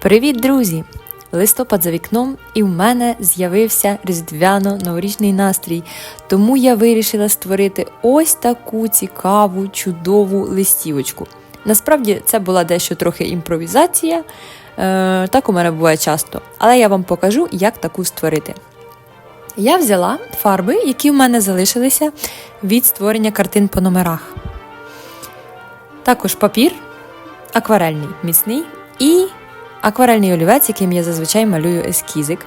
Привіт, друзі! Листопад за вікном, і в мене з'явився різдвяно-новорічний настрій. Тому я вирішила створити ось таку цікаву, чудову листівочку. Насправді це була дещо трохи імпровізація, е, так у мене буває часто, але я вам покажу, як таку створити. Я взяла фарби, які в мене залишилися від створення картин по номерах. Також папір акварельний міцний і акварельний олівець, яким я зазвичай малюю ескізик.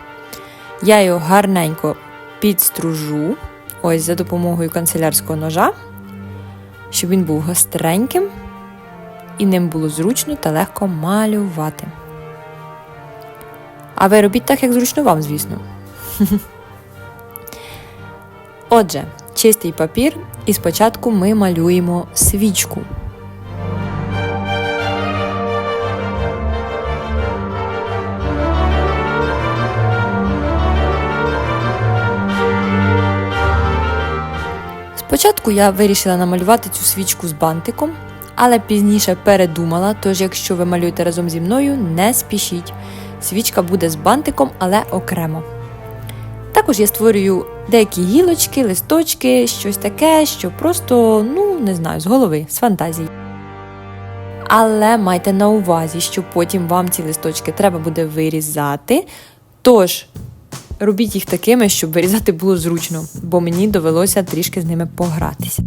Я його гарненько підстружу ось за допомогою канцелярського ножа, щоб він був гостреньким і ним було зручно та легко малювати. А ви робіть так, як зручно вам, звісно. Отже, чистий папір, і спочатку ми малюємо свічку. Спочатку я вирішила намалювати цю свічку з бантиком, але пізніше передумала, тож якщо ви малюєте разом зі мною, не спішіть. Свічка буде з бантиком, але окремо. Також я створюю деякі гілочки, листочки, щось таке, що просто, ну, не знаю, з голови, з фантазії. Але майте на увазі, що потім вам ці листочки треба буде вирізати. Тож, робіть їх такими, щоб вирізати було зручно, бо мені довелося трішки з ними погратися.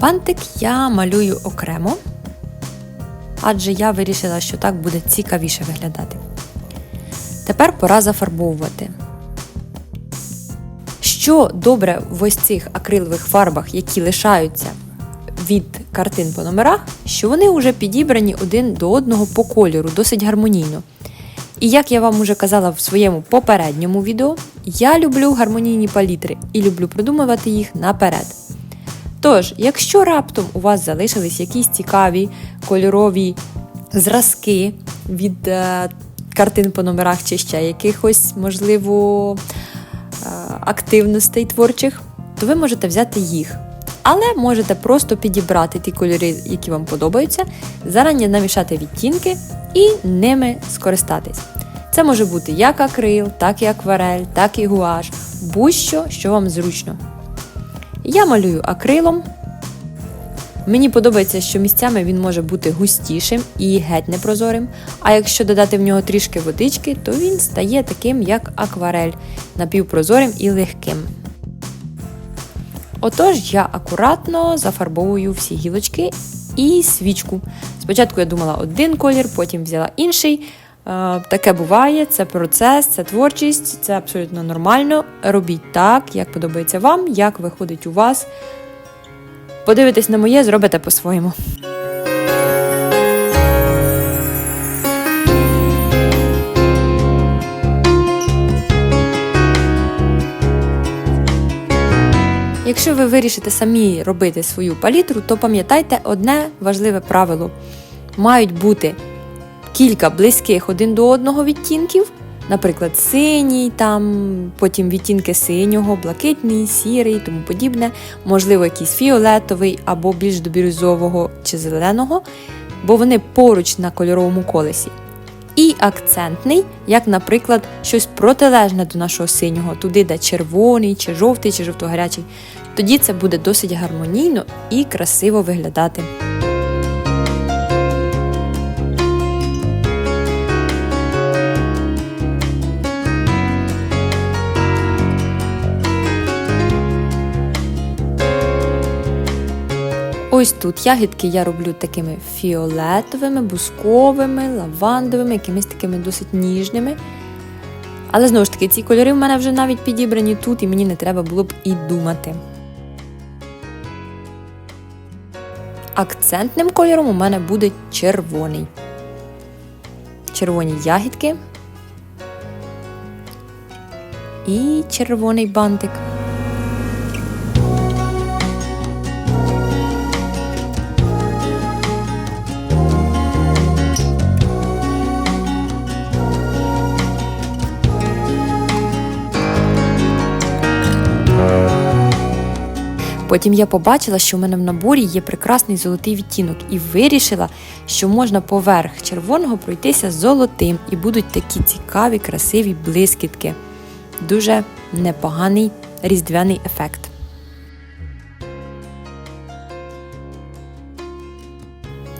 Бантик я малюю окремо, адже я вирішила, що так буде цікавіше виглядати. Тепер пора зафарбовувати. Що добре в ось цих акрилових фарбах, які лишаються від картин по номерах, що вони вже підібрані один до одного по кольору, досить гармонійно. І як я вам уже казала в своєму попередньому відео, я люблю гармонійні палітри і люблю придумувати їх наперед. Тож, якщо раптом у вас залишились якісь цікаві кольорові зразки від е, картин по номерах чи ще якихось, можливо, е, активностей творчих, то ви можете взяти їх. Але можете просто підібрати ті кольори, які вам подобаються, зарані намішати відтінки і ними скористатись. Це може бути як акрил, так і акварель, так і гуаш, будь-що, що вам зручно. Я малюю акрилом. Мені подобається, що місцями він може бути густішим і геть непрозорим. А якщо додати в нього трішки водички, то він стає таким, як акварель, напівпрозорим і легким. Отож, я акуратно зафарбовую всі гілочки і свічку. Спочатку я думала один колір, потім взяла інший. Таке буває, це процес, це творчість, це абсолютно нормально. Робіть так, як подобається вам, як виходить у вас. Подивитесь на моє, зробите по-своєму. Якщо ви вирішите самі робити свою палітру, то пам'ятайте одне важливе правило: мають бути кілька близьких один до одного відтінків, наприклад, синій, там, потім відтінки синього, блакитний, сірий тому подібне, можливо, якийсь фіолетовий або більш до бірюзового чи зеленого, бо вони поруч на кольоровому колесі. І акцентний, як, наприклад, щось протилежне до нашого синього, туди, де червоний, чи жовтий, чи жовто-гарячий. Тоді це буде досить гармонійно і красиво виглядати. Ось тут ягідки я роблю такими фіолетовими, бусковими, лавандовими, якимись такими досить ніжними. Але знову ж таки, ці кольори в мене вже навіть підібрані тут, і мені не треба було б і думати. акцентним кольором у мене буде червоний. Червоні ягідки і червоний бантик. Потім я побачила, що в мене в наборі є прекрасний золотий відтінок, і вирішила, що можна поверх червоного пройтися золотим, і будуть такі цікаві, красиві блискітки. Дуже непоганий різдвяний ефект.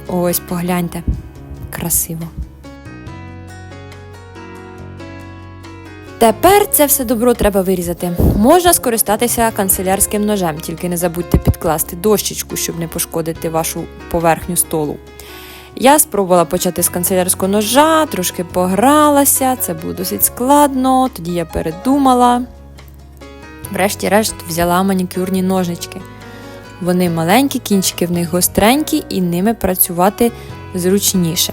Ось погляньте, красиво. Тепер це все добро треба вирізати. Можна скористатися канцелярським ножем, тільки не забудьте підкласти дощечку, щоб не пошкодити вашу поверхню столу. Я спробувала почати з канцелярського ножа, трошки погралася, це було досить складно, тоді я передумала. Врешті-решт взяла манікюрні ножнички. Вони маленькі, кінчики в них гостренькі, і ними працювати зручніше.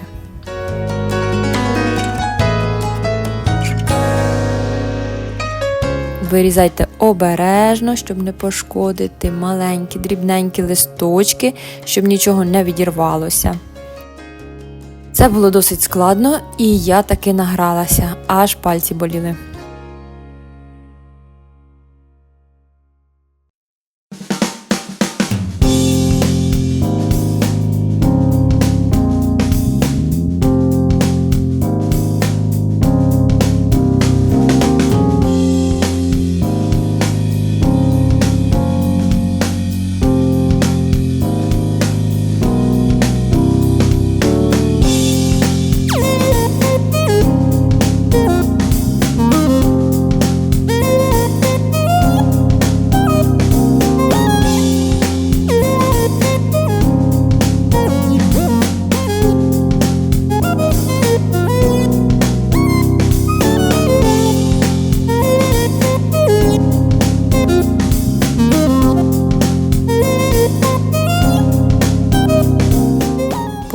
Вирізайте обережно, щоб не пошкодити маленькі, дрібненькі листочки, щоб нічого не відірвалося. Це було досить складно, і я таки награлася, аж пальці боліли.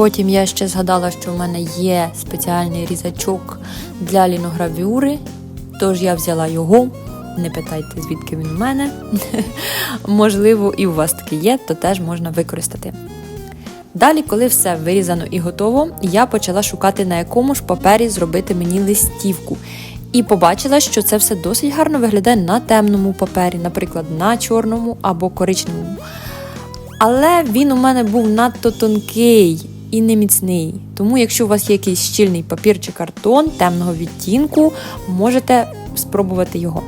Потім я ще згадала, що в мене є спеціальний різачок для ліногравюри, тож я взяла його. Не питайте, звідки він у мене. Можливо, і у вас такий є, то теж можна використати. Далі, коли все вирізано і готово, я почала шукати, на якому ж папері зробити мені листівку. І побачила, що це все досить гарно виглядає на темному папері, наприклад, на чорному або коричневому. Але він у мене був надто тонкий і неміцний. Тому, якщо у вас є якийсь щільний папір чи картон темного відтінку, можете спробувати його.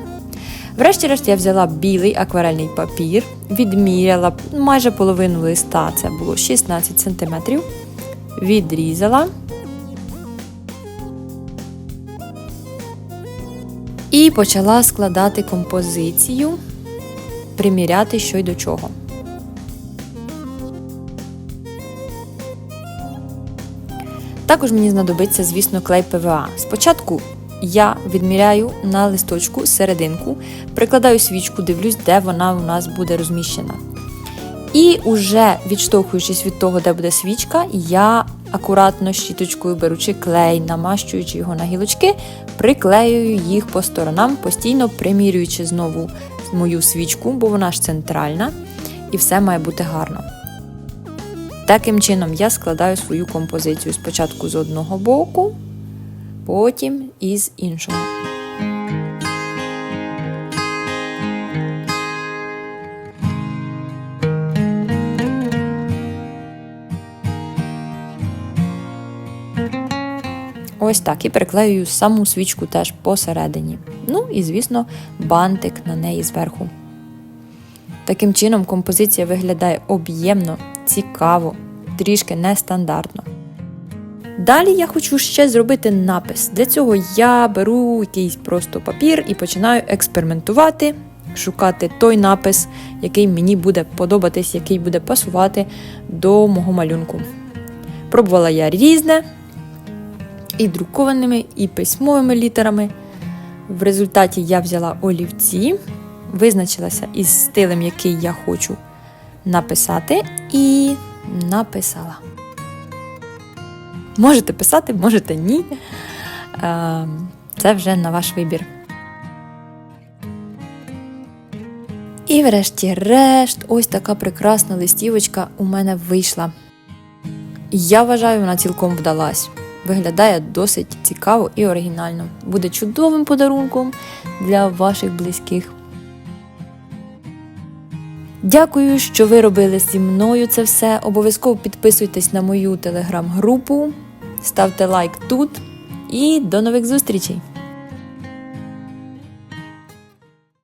Врешті-решт я взяла білий акварельний папір, відміряла майже половину листа, це було 16 см, відрізала. І почала складати композицію, приміряти, що й до чого. Також мені знадобиться, звісно, клей ПВА. Спочатку я відміряю на листочку серединку, прикладаю свічку, дивлюсь, де вона у нас буде розміщена. І уже відштовхуючись від того, де буде свічка, я акуратно щіточкою беручи клей, намащуючи його на гілочки, приклеюю їх по сторонам, постійно примірюючи знову мою свічку, бо вона ж центральна, і все має бути гарно. Таким чином я складаю свою композицію спочатку з одного боку, потім із іншого. Ось так і приклеюю саму свічку теж посередині. Ну і, звісно, бантик на неї зверху. Таким чином, композиція виглядає об'ємно, цікаво, трішки нестандартно. Далі я хочу ще зробити напис. Для цього я беру якийсь просто папір і починаю експериментувати, шукати той напис, який мені буде подобатись, який буде пасувати до мого малюнку. Пробувала я різне, і друкованими, і письмовими літерами. В результаті я взяла олівці, визначилася із стилем, який я хочу написати, і написала. Можете писати, можете ні. Е, Це вже на ваш вибір. І врешті-решт, ось така прекрасна листівочка у мене вийшла. Я вважаю, вона цілком вдалась. Виглядає досить цікаво і оригінально. Буде чудовим подарунком для ваших близьких. Дякую, що ви робили зі мною це все. Обов'язково підписуйтесь на мою телеграм-групу, ставте лайк тут і до нових зустрічей!